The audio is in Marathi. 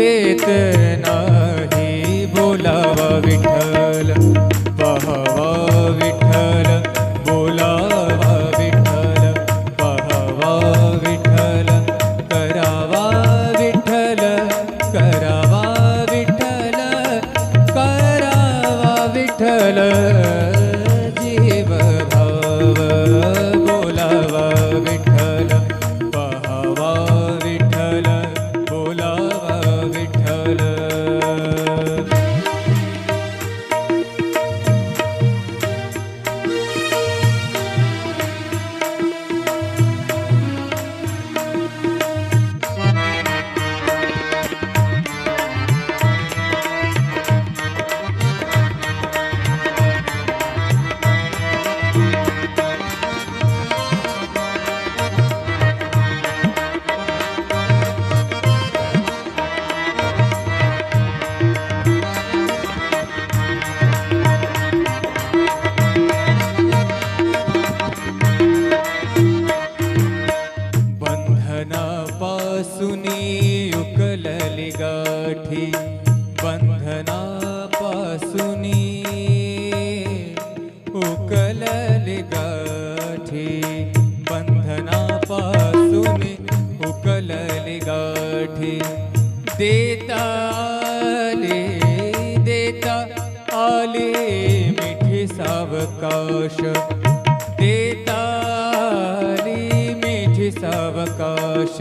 माघारी घेत उकलली गाठी बंधनापासून उकलली गाठी देता आले देता आले मिठी सावकाश. देताली मिठी सावकाश.